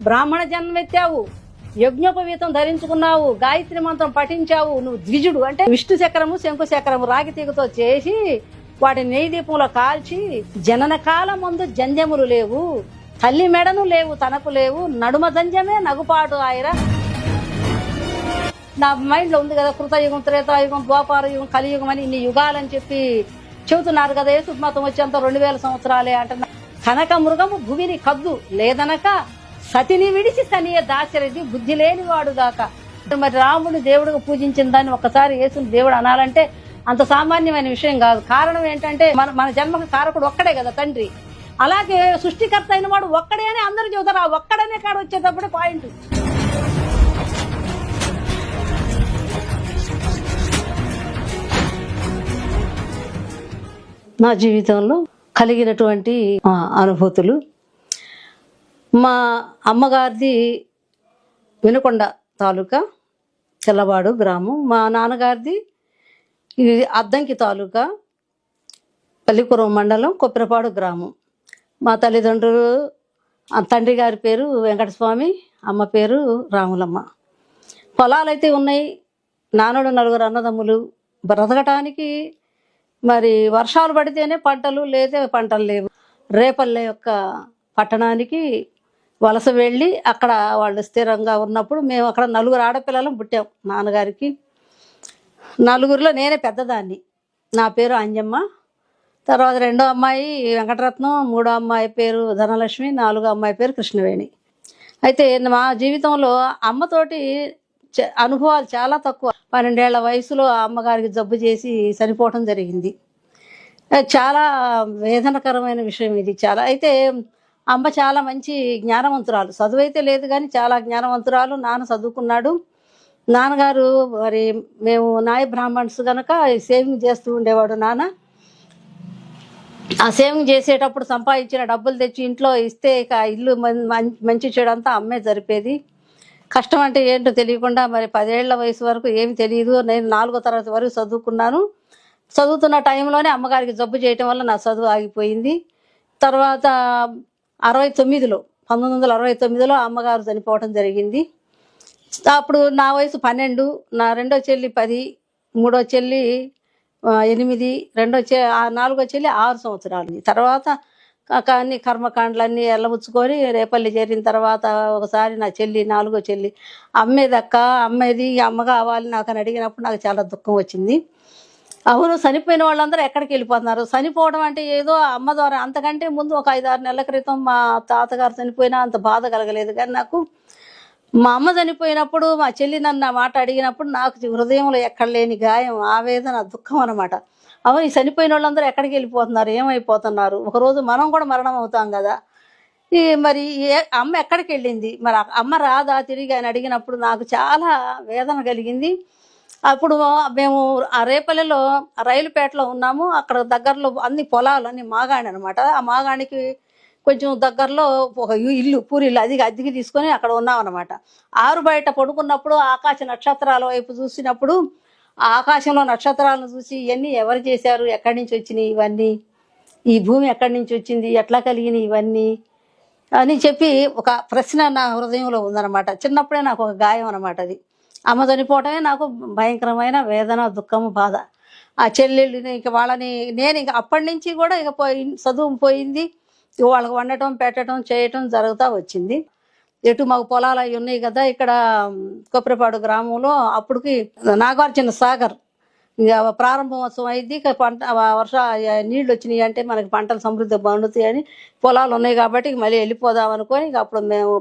బ్రాహ్మణ జన్మెత్తావు యజ్ఞోపవీతం ధరించుకున్నావు గాయత్రి మంత్రం పఠించావు నువ్వు ద్విజుడు. అంటే విష్ణు చక్రము శంకు చక్రము రాగి తీగతో చేసి వాటి నెయ్యి దీపంలో కాల్చి జనన కాలం ముందు జంజములు లేవు తల్లి మెడను లేవు తనకు లేవు నడుమ జంజమే నగుపాటు ఆయరా. నా మైండ్లో ఉంది కదా కృతయుగం త్రేతాయుగం ద్వాపారయుగం కలియుగం అని ఇన్ని యుగాలని చెప్పి చెబుతున్నారు కదా యేసుమతం వచ్చేంత రెండు వేల సంవత్సరాలే అంటున్నా. కనక మృగము భూమిని కద్దు లేదనక సతిని విడిచి సనియ దాశరథి బుద్ధి లేనివాడు గాక. మరి రాముడు దేవుడిగా పూజించిన దాన్ని ఒక్కసారి యేసుని దేవుడు అనాలంటే అంత సామాన్యమైన విషయం కాదు. కారణం ఏంటంటే మన మన జన్మకు కారకుడు ఒక్కడే కదా తండ్రి. అలాగే సృష్టికర్త అయిన వాడు ఒక్కడే అని అందరూ చెబుతారు. ఆ ఒక్కడనే కాడ వచ్చేటప్పుడు పాయింట్. నా జీవితంలో కలిగినటువంటి అనుభూతులు మా అమ్మగారిది వినుకొండ తాలూకా చెల్లవాడు గ్రామం. మా నాన్నగారిది ఇది అద్దంకి తాలూకా పల్లికురం మండలం కొప్పిరపాడు గ్రామం. మా తల్లిదండ్రులు తండ్రి గారి పేరు వెంకటస్వామి అమ్మ పేరు రాములమ్మ. పొలాలు అయితే ఉన్నాయి. నానుడు నలుగురు అన్నదమ్ములు. బ్రతకటానికి మరి వర్షాలు పడితేనే పంటలు లేతే పంటలు లేవు. రేపల్లె యొక్క పట్టణానికి వలస వెళ్ళి అక్కడ వాళ్ళు స్థిరంగా ఉన్నప్పుడు మేము అక్కడ నలుగురు ఆడపిల్లలం పుట్టాం నాన్నగారికి. నలుగురిలో నేనే పెద్దదాన్ని. నా పేరు అంజమ్మ. తర్వాత రెండో అమ్మాయి వెంకటరత్నం మూడో అమ్మాయి పేరు ధనలక్ష్మి నాలుగో అమ్మాయి పేరు కృష్ణవేణి. అయితే మా జీవితంలో అమ్మతోటి చ- అనుభవాలు చాలా తక్కువ. పన్నెండేళ్ళ వయసులో అమ్మగారికి జబ్బు చేసి చనిపోవటం జరిగింది. చాలా వేదనకరమైన విషయం ఇది చాలా. అయితే అమ్మ చాలా మంచి జ్ఞానవంతురాలు. చదువు అయితే లేదు కానీ చాలా జ్ఞానవంతురాలు. నాన్న చదువుకున్నాడు. నాన్నగారు మరి మేము నాయ బ్రాహ్మణ్స్ కనుక సేవింగ్ చేస్తూ ఉండేవాడు నాన్న. ఆ సేవింగ్ చేసేటప్పుడు సంపాదించిన డబ్బులు తెచ్చి ఇంట్లో ఇస్తే ఇక ఇల్లు మం- మంచి చెడు అంతా అమ్మే జరిపేది. కష్టం అంటే ఏంటో తెలియకుండా మరి పదేళ్ళ వయసు వరకు ఏమి తెలియదు. నేను నాలుగో తరగతి వరకు చదువుకున్నాను. చదువుతున్న టైంలోనే అమ్మగారికి జబ్బు చేయటం వల్ల నా చదువు ఆగిపోయింది. తర్వాత అరవై తొమ్మిదిలో పంతొమ్మిది వందల అరవై తొమ్మిదిలో అమ్మగారు చనిపోవటం జరిగింది. అప్పుడు నా వయసు పన్నెండు నా రెండో చెల్లి పది మూడో చెల్లి ఎనిమిది రెండో చె నాలుగో చెల్లి ఆరు సంవత్సరాలు తర్వాత అన్ని కర్మకాండలన్నీ ఎల్లబుచ్చుకొని రేపల్లి చేరిన తర్వాత ఒకసారి నా చెల్లి నాలుగో చెల్లి అమ్మేదక్క అమ్మేది అమ్మ కావాలి నాకు అని అడిగినప్పుడు నాకు చాలా దుఃఖం వచ్చింది. అవును చనిపోయిన వాళ్ళందరూ ఎక్కడికి వెళ్ళిపోతున్నారు? చనిపోవడం అంటే ఏదో అమ్మ ద్వారా. అంతకంటే ముందు ఒక ఐదు ఆరు నెలల క్రితం మా తాతగారు చనిపోయినా అంత బాధ కలగలేదు. కానీ నాకు మా అమ్మ చనిపోయినప్పుడు మా చెల్లి నన్ను ఆ మాట అడిగినప్పుడు నాకు హృదయంలో ఎక్కడ లేని గాయం ఆవేదన దుఃఖం అనమాట అవును ఈ చనిపోయిన వాళ్ళందరూ ఎక్కడికి వెళ్ళిపోతున్నారు? ఏమైపోతున్నారు? ఒకరోజు మనం కూడా మరణం అవుతాం కదా. ఈ మరి ఏ అమ్మ ఎక్కడికి వెళ్ళింది? మరి అమ్మ రాదా? తిరిగి అని అడిగినప్పుడు నాకు చాలా వేదన కలిగింది. అప్పుడు మేము ఆ రేపల్లెలో రైలుపేటలో ఉన్నాము. అక్కడ దగ్గరలో అన్ని పొలాలు అన్ని మాగాణి అనమాట ఆ మాగాణికి కొంచెం దగ్గరలో ఒక ఇల్లు- ఇల్లు పూరిల్లు అది అద్దెకి తీసుకొని అక్కడ ఉన్నాం అనమాట ఆరు బయట పడుకున్నప్పుడు ఆకాశ నక్షత్రాల వైపు చూసినప్పుడు ఆకాశంలో నక్షత్రాలను చూసి ఇవన్నీ ఎవరు చేశారు? ఎక్కడి నుంచి వచ్చినాయి ఇవన్నీ? ఈ భూమి ఎక్కడి నుంచి వచ్చింది? ఎట్లా కలిగినాయి ఇవన్నీ? అని చెప్పి ఒక ప్రశ్న నా హృదయంలో ఉందన్నమాట. చిన్నప్పుడే నాకు ఒక గాయం అనమాట అది. అమ్మ చనిపోవటమే నాకు భయంకరమైన వేదన దుఃఖము బాధ. ఆ చెల్లెళ్ళు ఇంక వాళ్ళని నేను ఇంక అప్పటి నుంచి కూడా ఇక పోయి చదువు పోయింది. వాళ్ళకి వండటం పెట్టడం చేయటం జరుగుతూ వచ్చింది. ఎటు మాకు పొలాలు అవి ఉన్నాయి కదా ఇక్కడ కొప్పరిపాడు గ్రామంలో అప్పటికి నాగార్జున సాగర్. ఇక ప్రారంభోత్సవం అయింది. ఇక పంట వర్ష నీళ్ళు వచ్చినాయి అంటే మనకి పంటలు సమృద్ధి పండుతాయి అని పొలాలు ఉన్నాయి కాబట్టి మళ్ళీ వెళ్ళిపోదాం అనుకొని ఇక అప్పుడు మేము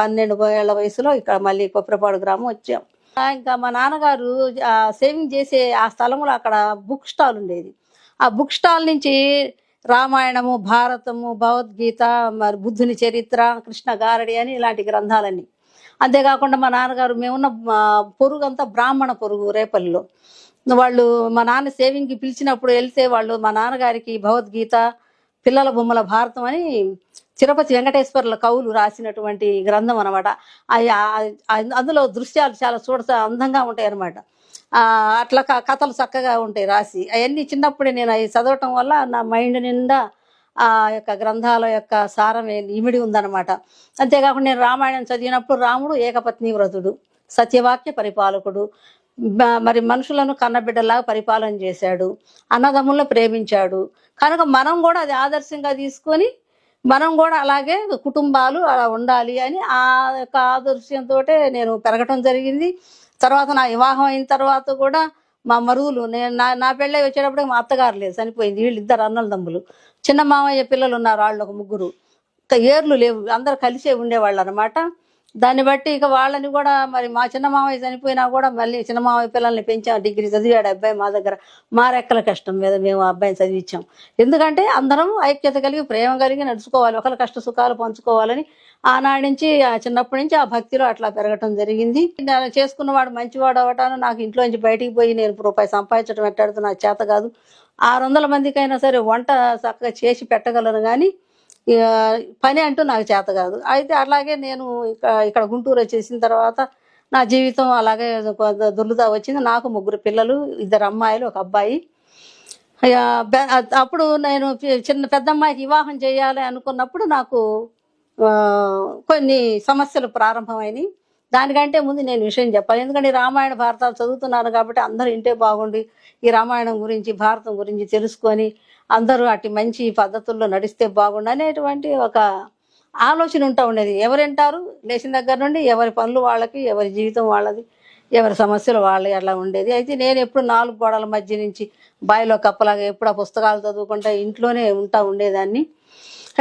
పన్నెండు ఏళ్ళ వయసులో ఇక్కడ మళ్ళీ కొప్పరిపాడు గ్రామం వచ్చాం. ఇంకా మా నాన్నగారు సేవింగ్ చేసే ఆ స్థలంలో అక్కడ బుక్ స్టాల్ ఉండేది. ఆ బుక్ స్టాల్ నుంచి రామాయణము భారతము భగవద్గీత మరి బుద్ధుని చరిత్ర కృష్ణ గారడి అని ఇలాంటి గ్రంథాలన్నీ. అంతేకాకుండా మా నాన్నగారు మేమున్న పొరుగు అంతా బ్రాహ్మణ పొరుగు రేపల్లిలో. వాళ్ళు మా నాన్న సేవింగ్కి పిలిచినప్పుడు వెళ్తే వాళ్ళు మా నాన్నగారికి భగవద్గీత పిల్లల బొమ్మల భారతం అని తిరుపతి వెంకటేశ్వర్ల కవులు రాసినటువంటి గ్రంథం అనమాట అందులో దృశ్యాలు చాలా చూడ అందంగా ఉంటాయి అనమాట అట్లా క- కథలు చక్కగా ఉంటాయి రాసి. అవన్నీ చిన్నప్పుడే నేను అవి చదవటం వల్ల నా మైండ్ నిండా ఆ యొక్క గ్రంథాల యొక్క సారం ఇమిడి ఉందన్నమాట. అంతేకాకుండా నేను రామాయణం చదివినప్పుడు రాముడు ఏకపత్ని వ్రతుడు సత్యవాక్య పరిపాలకుడు మరి మనుషులను కన్నబిడ్డలాగా పరిపాలన చేశాడు. అన్నదమ్ములను ప్రేమించాడు. కనుక మనం కూడా అది ఆదర్శంగా తీసుకొని మనం కూడా అలాగే కుటుంబాలు అలా ఉండాలి అని ఆ యొక్క ఆదర్శంతో నేను పెరగటం జరిగింది. తర్వాత నా వివాహం అయిన తర్వాత కూడా మా మరువులు నేను నా నా పెళ్ళి వచ్చేటప్పుడు మా అత్తగారు లేదు చనిపోయింది. వీళ్ళు ఇద్దరు అన్నల తమ్ములు చిన్న మామయ్య పిల్లలు ఉన్నారు వాళ్ళు ఒక ముగ్గురు. ఏర్లు లేవు అందరు కలిసే ఉండేవాళ్ళు అనమాట దాన్ని బట్టి ఇక వాళ్ళని కూడా మరి మా చిన్న మామయ్య చనిపోయినా కూడా మళ్ళీ చిన్న మామయ్య పిల్లల్ని పెంచాం డిగ్రీ చదివాడు అబ్బాయి మా దగ్గర మా రెక్కల కష్టం మీద మేము ఆ అబ్బాయిని చదివించాం ఎందుకంటే అందరం ఐక్యత కలిగి ప్రేమ కలిగి నడుచుకోవాలి ఒకరి కష్ట సుఖాలు పంచుకోవాలని ఆనాడు నుంచి ఆ చిన్నప్పటి నుంచి ఆ భక్తిలో అట్లా పెరగటం జరిగింది. నేను చేసుకున్నవాడు మంచివాడు అవటాను నాకు ఇంట్లో నుంచి బయటికి పోయి నేను రూపాయి సంపాదించడం ఎట్టాడుతూ నాకు చేత కాదు. ఆరు వందల మందికైనా సరే వంట చక్కగా చేసి పెట్టగలను కానీ పని అంటూ నాకు చేత కాదు. అయితే అలాగే నేను ఇక్కడ ఇక్కడ గుంటూరు వచ్చేసిన తర్వాత నా జీవితం అలాగే కొంత దొర్లుతా వచ్చింది. నాకు ముగ్గురు పిల్లలు ఇద్దరు అమ్మాయిలు ఒక అబ్బాయి. అప్పుడు నేను చి- చిన్న పెద్ద అమ్మాయికి వివాహం చేయాలి అనుకున్నప్పుడు నాకు కొన్ని సమస్యలు ప్రారంభమైనవి దానికంటే ముందు నేను విషయం చెప్పాలి. ఎందుకంటే ఈ రామాయణ భారతాలు చదువుతున్నాను కాబట్టి అందరూ ఇంటే బాగుండి ఈ రామాయణం గురించి భారతం గురించి తెలుసుకొని అందరూ అటు మంచి పద్ధతుల్లో నడిస్తే బాగుండు అనేటువంటి ఒక ఆలోచన ఉంటా ఉండేది. ఎవరు లేచిన దగ్గర నుండి ఎవరి పనులు వాళ్ళకి ఎవరి జీవితం వాళ్ళది ఎవరి సమస్యలు వాళ్ళవి అట్లా ఉండేది. అయితే నేను ఎప్పుడు నాలుగు గోడల మధ్య నుంచి బాయిలో కప్పలాగా ఎప్పుడు ఆ పుస్తకాలు చదువుకుంటా ఇంట్లోనే ఉంటా ఉండేదాన్ని.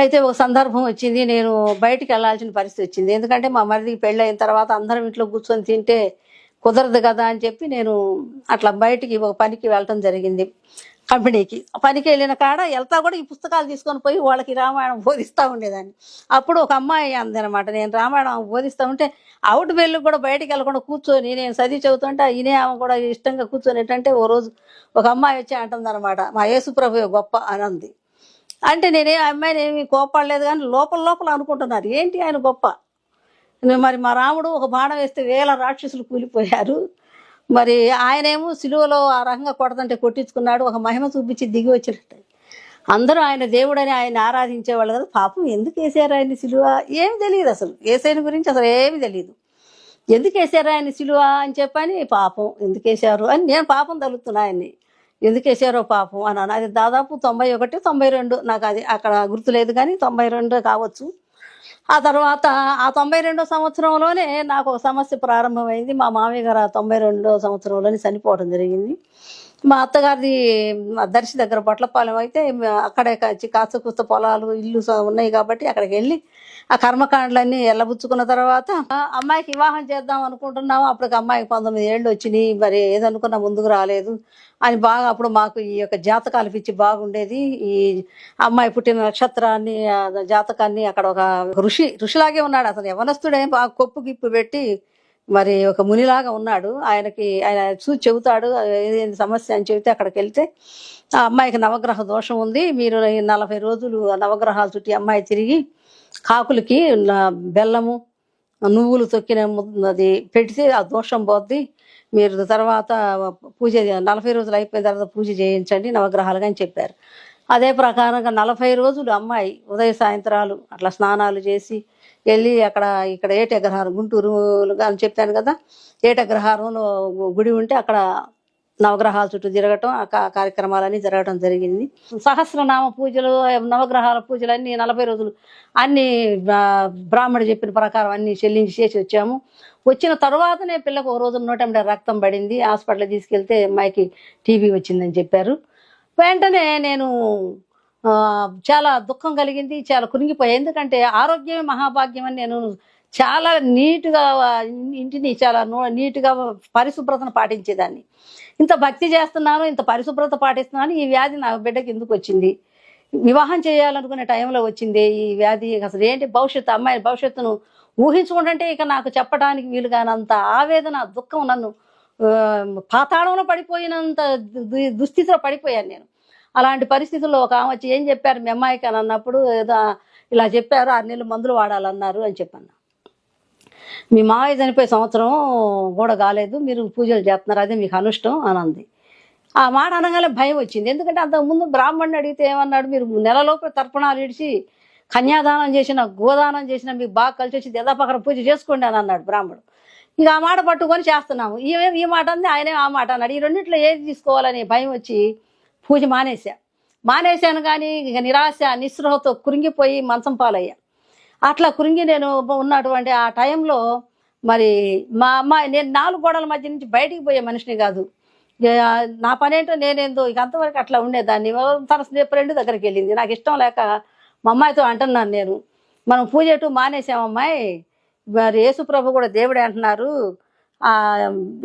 అయితే ఒక సందర్భం వచ్చింది. నేను బయటికి వెళ్ళాల్సిన పరిస్థితి వచ్చింది. ఎందుకంటే మా మరిదికి పెళ్ళి అయిన తర్వాత అందరం ఇంట్లో కూర్చొని తింటే కుదరదు కదా అని చెప్పి నేను అట్లా బయటికి ఒక పనికి వెళ్ళటం జరిగింది. కంపెనీకి. పనికి వెళ్ళిన కాడ వెళ్తా కూడా ఈ పుస్తకాలు తీసుకొని పోయి వాళ్ళకి రామాయణం బోధిస్తూ ఉండేదాన్ని. అప్పుడు ఒక అమ్మాయి అందనమాట. నేను రామాయణం బోధిస్తూ ఉంటే అవుట్ వెళ్ళి కూడా బయటికి వెళ్ళకుండా కూర్చొని నేను చదివి చదువుతుంటే ఈయనే ఆమె కూడా ఇష్టంగా కూర్చొని ఏంటంటే ఓ రోజు ఒక అమ్మాయి వచ్చి అంటుందన్నమాట మా యేసుప్రభు గొప్ప అని అంది. అంటే నేనే అమ్మాయిని ఏమి కోపడలేదు కానీ లోపల లోపల అనుకుంటున్నారు ఏంటి ఆయన గొప్ప? మరి మా రాముడు ఒక బాణం వేస్తే వేల రాక్షసులు కూలిపోయారు. మరి ఆయనేమో సిలువలో ఆ రకంగా కొడతంటే కొట్టించుకున్నాడు ఒక మహిమ చూపించి దిగి వచ్చినట్టు. అందరూ ఆయన దేవుడని ఆయన ఆరాధించేవాళ్ళు కదా పాపం ఎందుకు వేసారు ఆయన సిలువ? ఏమి తెలియదు అసలు. ఏసైన గురించి అసలు ఏమి తెలియదు. ఎందుకు వేసారు ఆయన సిలువ అని చెప్పని పాపం ఎందుకు వేసారు అని నేను పాపం తలుతున్నా ఆయన్ని. ఎందుకు వేసారో పాపం అన్నాను. అది దాదాపు తొంభై ఒకటి తొంభై రెండు నాకు అది అక్కడ గుర్తులేదు కానీ తొంభై రెండు కావచ్చు. ఆ తర్వాత ఆ తొంభై రెండో సంవత్సరంలోనే నాకు ఒక సమస్య ప్రారంభమైంది. మా మామయ్య గారు ఆ తొంభై రెండో సంవత్సరంలోనే చనిపోవడం జరిగింది. మా అత్తగారిది దర్శి దగ్గర బొట్లపాలెం అయితే అక్కడే కాచి కాస్త కూస్త పొలాలు ఇల్లు ఉన్నాయి కాబట్టి అక్కడికి వెళ్ళి ఆ కర్మకాండలన్నీ ఎల్లబుచ్చుకున్న తర్వాత అమ్మాయికి వివాహం చేద్దాం అనుకుంటున్నాము. అప్పటికి అమ్మాయికి పంతొమ్మిది ఏళ్ళు వచ్చినాయి. మరి ఏదనుకున్నా ముందుకు రాలేదు అని బాగా అప్పుడు మాకు ఈ యొక్క జాతకాలు పిచ్చి బాగుండేది. ఈ అమ్మాయి పుట్టిన నక్షత్రాన్ని జాతకాన్ని అక్కడ ఒక ఋషి ఋషిలాగే ఉన్నాడు. అతను యవనస్తుడే. బాగా కొప్పు గిప్పు పెట్టి మరి ఒక మునిలాగా ఉన్నాడు. ఆయనకి ఆయన చూసి చెబుతాడు ఏదేంటి సమస్య? అని చెబితే అక్కడికి వెళ్తే ఆ అమ్మాయికి నవగ్రహ దోషం ఉంది. మీరు నలభై రోజులు నవగ్రహాలు నవగ్రహాల చుట్టి అమ్మాయి తిరిగి కాకులకి బెల్లము నువ్వులు తొక్కిన అది పెడితే ఆ దోషం పోద్ది. మీరు తర్వాత పూజ నలభై రోజులు అయిపోయిన తర్వాత పూజ చేయించండి నవగ్రహాలుగా అని చెప్పారు. అదే ప్రకారంగా నలభై రోజులు అమ్మాయి ఉదయ సాయంత్రాలు అట్లా స్నానాలు చేసి వెళ్ళి అక్కడ ఇక్కడ ఏటగ్రహారం గుంటూరు అని చెప్పాను కదా ఏటగ్రహారంలో గుడి ఉంటే అక్కడ నవగ్రహాల చుట్టూ తిరగటం ఆ కార్యక్రమాలన్నీ జరగటం జరిగింది. సహస్రనామ పూజలు నవగ్రహాల పూజలు అన్ని నలభై రోజులు అన్ని బ్రాహ్మడు చెప్పిన ప్రకారం అన్ని చెల్లించి చేసి వచ్చాము. వచ్చిన తర్వాతనే పిల్లకు ఒక రోజు నూట ఎనభై రక్తం పడింది. హాస్పిటల్ తీసుకెళ్తే అమ్మాయికి టీబీ వచ్చిందని చెప్పారు. వెంటనే నేను చాలా దుఃఖం కలిగింది చాలా కురింగిపోయా ఎందుకంటే ఆరోగ్యమే మహాభాగ్యం అని నేను చాలా నీట్గా ఇంటిని చాలా నీట్గా పరిశుభ్రతను పాటించేదాన్ని. ఇంత భక్తి చేస్తున్నాను ఇంత పరిశుభ్రత పాటిస్తున్నాను ఈ వ్యాధి నా బిడ్డకి ఎందుకు వచ్చింది? వివాహం చేయాలనుకునే టైంలో వచ్చింది ఈ వ్యాధి. అసలు ఏంటి భవిష్యత్తు అమ్మాయి భవిష్యత్తును ఊహించుకుంటుంటే ఇక నాకు చెప్పడానికి వీలు కానంత ఆవేదన దుఃఖం నన్ను పాతాళంలో పడిపోయినంత దు- దుస్థితిలో పడిపోయాను నేను. అలాంటి పరిస్థితుల్లో ఒక ఆమె వచ్చి ఏం చెప్పారు? మీ అమ్మాయికి అని అన్నప్పుడు ఏదో ఇలా చెప్పారు ఆరు నెలలు మందులు వాడాలన్నారు అని చెప్పాను మీ మావయ్య చనిపోయే సంవత్సరం కూడా కాలేదు మీరు పూజలు చేస్తున్నారు అదే మీకు అనుష్టం అని అంది. ఆ మాట అనగానే భయం వచ్చింది. ఎందుకంటే అంతకుముందు బ్రాహ్మణుని అడిగితే ఏమన్నాడు మీరు నెలలోపు తర్పణాలు ఇడిచి కన్యాదానం చేసిన గోదానం చేసిన మీకు బాగా కలిసి వచ్చింది యథాపకర పూజ చేసుకోండి అని అన్నాడు బ్రాహ్మణుడు. ఇక ఆ మాట పట్టుకొని చేస్తున్నాము. ఈమె ఈ మాట అంది ఆయనే ఆ మాట అన్నాడు. ఈ రెండింటిలో ఏది తీసుకోవాలని భయం వచ్చి పూజ మానేశా. మానేశాను కానీ ఇక నిరాశ నిస్పృహతో కురింగిపోయి మంచం పాలయ్యా. అట్లా కురింగి నేను ఉన్నటువంటి ఆ టైంలో మరి మా అమ్మాయి నేను నాలుగు గోడల మధ్య నుంచి బయటికి పోయే మనిషిని కాదు. నా పనేంటో నేనేందో ఇక అంతవరకు అట్లా ఉండేదాన్ని. తన ఫ్రెండ్ దగ్గరికి వెళ్ళింది. నాకు ఇష్టం లేక మా అమ్మాయితో అంటున్నాను నేను. మనం పూజ ఎటు మానేసాం అమ్మాయి. మరి యేసుప్రభు కూడా దేవుడే అంటున్నారు.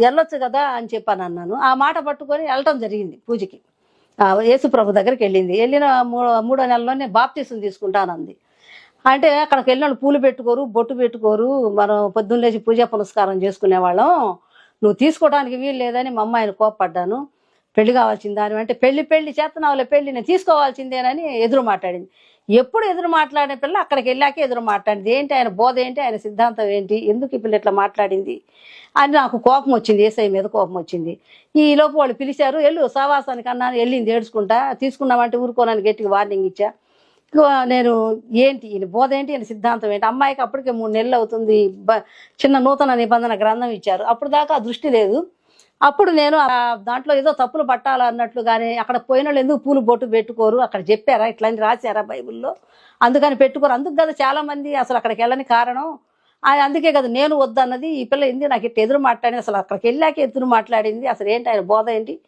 వెళ్ళొచ్చు కదా అని చెప్పాను అన్నాను. ఆ మాట పట్టుకొని వెళ్ళటం జరిగింది పూజకి. యేసుప్రభు దగ్గరికి వెళ్ళింది. వెళ్ళిన మూడో మూడో నెలలోనే బాప్తీసం తీసుకుంటానంది. అంటే అక్కడికి వెళ్ళిన పూలు పెట్టుకోరు బొట్టు పెట్టుకోరు మనం పొద్దున్న లేచి పూజా పునస్కారం చేసుకునేవాళ్ళం నువ్వు తీసుకోవడానికి వీలు లేదని మా అమ్మాయిని కోపడ్డాను పెళ్ళి కావాల్సింది అని అంటే పెళ్ళి పెళ్ళి చేస్తున్నావులే పెళ్ళి నేను తీసుకోవాల్సిందేనని ఎదురు మాట్లాడింది. ఎప్పుడు ఎదురు మాట్లాడిన పిల్ల అక్కడికి వెళ్ళాక ఎదురు మాట్లాడింది. ఏంటి ఆయన బోధ ఏంటి? ఆయన సిద్ధాంతం ఏంటి? ఎందుకు ఈ పిల్ల ఇట్లా మాట్లాడింది? అని నాకు కోపం వచ్చింది ఏసఐ మీద కోపం వచ్చింది. ఈ లోపు వాళ్ళు పిలిచారు వెళ్ళు సావాసానికి అన్నాను వెళ్ళింది ఏడ్చుకుంటా తీసుకున్నామంటే ఊరుకోనని గట్టిగా వార్నింగ్ ఇచ్చా. నేను ఏంటి ఈయన బోధ ఏంటి ఈయన సిద్ధాంతం ఏంటి? అమ్మాయికి అప్పటికే మూడు నెలలు అవుతుంది బ- చిన్న నూతన నిబంధన గ్రంథం ఇచ్చారు. అప్పుడు దాకా దృష్టి లేదు. అప్పుడు నేను ఆ దాంట్లో ఏదో తప్పులు పట్టాలన్నట్లు కానీ అక్కడ పోయిన వాళ్ళు ఎందుకు పూలు బొట్టు పెట్టుకోరు? అక్కడ చెప్పారా? ఇట్లా రాశారా బైబిల్లో? అందుకని పెట్టుకోరు. అందుకు కదా చాలా మంది అసలు అక్కడికి వెళ్ళని కారణం. అందుకే కదా నేను వద్దన్నది. ఈ పిల్ల ఏంది నాకు ఇట్లా ఎదురు మాట్లాడింది? అసలు అక్కడికి వెళ్ళాక ఎదురు మాట్లాడింది? అసలు ఏంటి ఆయన బోధ ఏంటి?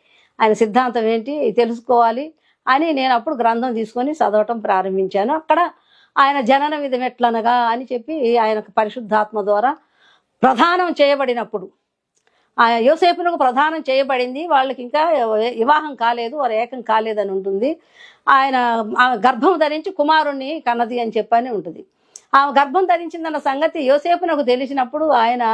ఆయన సిద్ధాంతం ఏంటి? తెలుసుకోవాలి. అని నేను అప్పుడు గ్రంథం తీసుకొని చదవటం ప్రారంభించాను. అక్కడ ఆయన జనన విధం ఎట్లనగా అని చెప్పి ఆయనకు పరిశుద్ధాత్మ ద్వారా ప్రధానం చేయబడినప్పుడు ఆ యోసేపునకు ప్రధానం చేయబడింది. వాళ్ళకి ఇంకా వివాహం కాలేదు వారు ఏకం కాలేదని ఉంటుంది. ఆయన ఆ గర్భం ధరించి కుమారుణ్ణి కన్నది అని చెప్పని ఉంటుంది. ఆ గర్భం ధరించిందన్న సంగతి యోసేపునకు తెలిసినప్పుడు ఆయన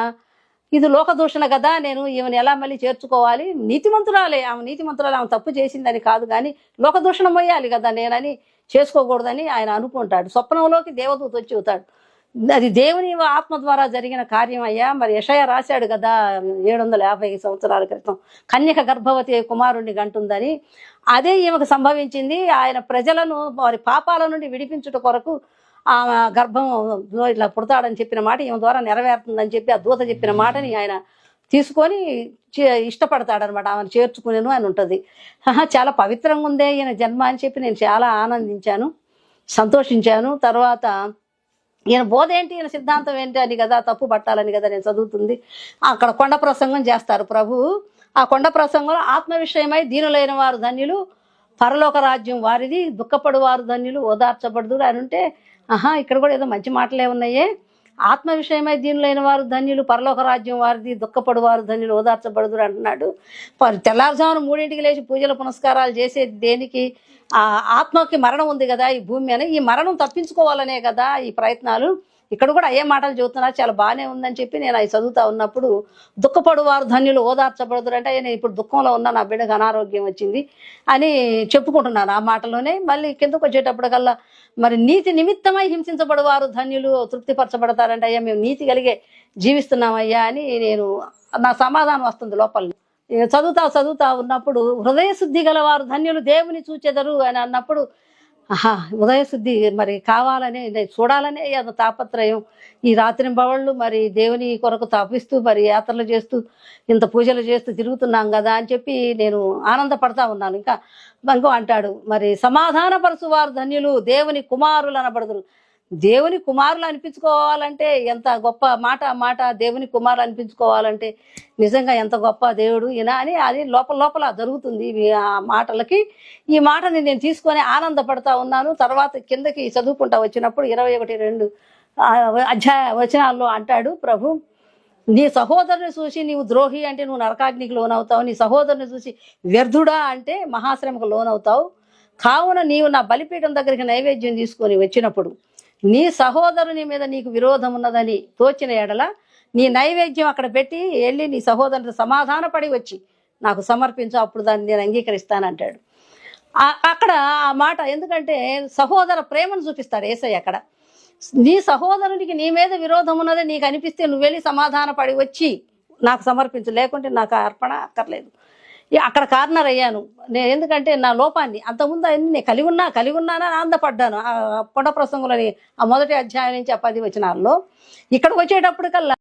ఇది లోకదూషణ కదా నేను ఈమెను ఎలా మళ్ళీ చేర్చుకోవాలి? నీతిమంతురాలే ఆమె నీతిమంతురాలు ఆమె తప్పు చేసిందని కాదు కానీ లోకదూషణ మొయ్యాలి కదా నేనని చేసుకోకూడదని ఆయన అనుకుంటాడు. స్వప్నంలోకి దేవదూత వచ్చి అవుతాడు అది దేవుని ఆత్మ ద్వారా జరిగిన కార్యం అయ్యా. మరి యషయ రాశాడు కదా ఏడు వందల యాభై సంవత్సరాల క్రితం. కన్యక గర్భవతి కుమారుణ్ణి గంటుందని అదే ఈమెకు సంభవించింది. ఆయన ప్రజలను వారి పాపాల నుండి విడిపించుట కొరకు ఆమె గర్భం ఇట్లా పుడతాడని చెప్పిన మాట ఈమె ద్వారా నెరవేరుతుందని చెప్పి ఆ దూత చెప్పిన మాటని ఆయన తీసుకొని చే- ఇష్టపడతాడనమాట. ఆమెను చేర్చుకునేను అని ఉంటుంది. ఆహా, చాలా పవిత్రంగా ఉందే ఈయన జన్మ అని చెప్పి నేను చాలా ఆనందించాను సంతోషించాను. తర్వాత ఈయన బోధ ఏంటి ఈయన సిద్ధాంతం ఏంటి అని కదా తప్పు పట్టాలని కదా నేను చదువుతుంది. అక్కడ కొండ ప్రసంగం చేస్తారు ప్రభు. ఆ కొండ ప్రసంగంలో ఆత్మ విషయమై దీనులైన వారు ధన్యులు పరలోక రాజ్యం వారిది దుఃఖపడు వారు ధన్యులు ఓదార్చబడదు అని ఉంటే ఆహా ఇక్కడ కూడా ఏదో మంచి మాటలే ఉన్నాయే. ఆత్మ విషయమై దీనులైన వారు ధన్యులు పరలోక రాజ్యం వారిది దుఃఖపడు వారు ధన్యులు ఓదార్చబడుదురు అంటున్నాడు. మరి తెల్లారుజామున మూడింటికి లేచి పూజల పునస్కారాలు చేసేది దేనికి? ఆ ఆత్మకి మరణం ఉంది కదా ఈ భూమి అని ఈ మరణం తప్పించుకోవాలనే కదా ఈ ప్రయత్నాలు. ఇక్కడ కూడా అయ్యే మాటలు చెబుతున్నారు చాలా బాగానే ఉందని చెప్పి నేను అవి చదువుతా ఉన్నప్పుడు దుఃఖపడు వారు ధన్యులు ఓదార్చబడదురు అంటే నేను ఇప్పుడు దుఃఖంలో ఉన్నా నా బిడ్డకు అనారోగ్యం వచ్చింది అని చెప్పుకుంటున్నాను ఆ మాటలోనే. మళ్ళీ కిందకు వచ్చేటప్పటికల్లా మరి నీతి నిమిత్తమై హింసించబడు వారు ధన్యులు తృప్తిపరచబడతారంటే అయ్యా మేము నీతి కలిగే జీవిస్తున్నామయ్యా అని నేను నా సమాధానం వస్తుంది లోపల. చదువుతా చదువుతా ఉన్నప్పుడు హృదయ శుద్ధి గల వారు ధన్యులు దేవుని చూచెదరు అని అన్నప్పుడు ఆహా ఉదయశుద్ధి మరి కావాలనే నేను చూడాలనే అది తాపత్రయం. ఈ రాత్రి బవళ్ళు మరి దేవుని కొరకు తాపిస్తూ మరి యాత్రలు చేస్తూ ఇంత పూజలు చేస్తూ తిరుగుతున్నాం కదా అని చెప్పి నేను ఆనందపడతా ఉన్నాను. ఇంకా ఇంకో అంటాడు మరి సమాధానపరచు వారు ధన్యులు దేవుని కుమారులు అనబడుతురు దేవుని కుమారులు అనిపించుకోవాలంటే ఎంత గొప్ప మాట మాట దేవుని కుమారులు అనిపించుకోవాలంటే నిజంగా ఎంత గొప్ప దేవుడు ఈయన అని అది లోపల లోపల జరుగుతుంది ఆ మాటలకి. ఈ మాటని నేను తీసుకొని ఆనందపడతా ఉన్నాను. తర్వాత కిందకి చదువుకుంటా వచ్చినప్పుడు ఇరవై ఒకటి రెండు అధ్యాయ వచనాల్లో అంటాడు ప్రభు నీ సహోదరుని చూసి నీవు ద్రోహి అంటే నువ్వు నరకాగ్నికి లోనవుతావు. నీ సహోదరుని చూసి వ్యర్థుడా అంటే మహాశ్రమకు లోనవుతావు. కావున నీవు నా బలిపీఠం దగ్గరికి నైవేద్యం తీసుకొని వచ్చినప్పుడు నీ సహోదరుని మీద నీకు విరోధం ఉన్నదని తోచిన ఎడల నీ నైవేద్యం అక్కడ పెట్టి వెళ్ళి నీ సహోదరుని సమాధానపడి వచ్చి నాకు సమర్పించు అప్పుడు దాన్ని నేను అంగీకరిస్తానంటాడు. అక్కడ ఆ మాట ఎందుకంటే సహోదర ప్రేమను చూపిస్తాడు ఏసై అక్కడ. నీ సహోదరునికి నీ మీద విరోధం ఉన్నది నీకు అనిపిస్తే నువ్వు వెళ్ళి సమాధాన పడి వచ్చి నాకు సమర్పించు లేకుంటే నాకు అర్పణ అక్కర్లేదు. అక్కడ కార్నర్ అయ్యాను. నేను ఎందుకంటే నా లోపాన్ని అంతకుముందు అన్ని నేను కలిగి ఉన్నా కలిగి ఉన్నానని ఆనందపడ్డాను. ఆ పొడ ప్రసంగులని ఆ మొదటి అధ్యాయం నుంచి ఆ పది వచనాల్లో. ఇక్కడికి వచ్చేటప్పటికల్లా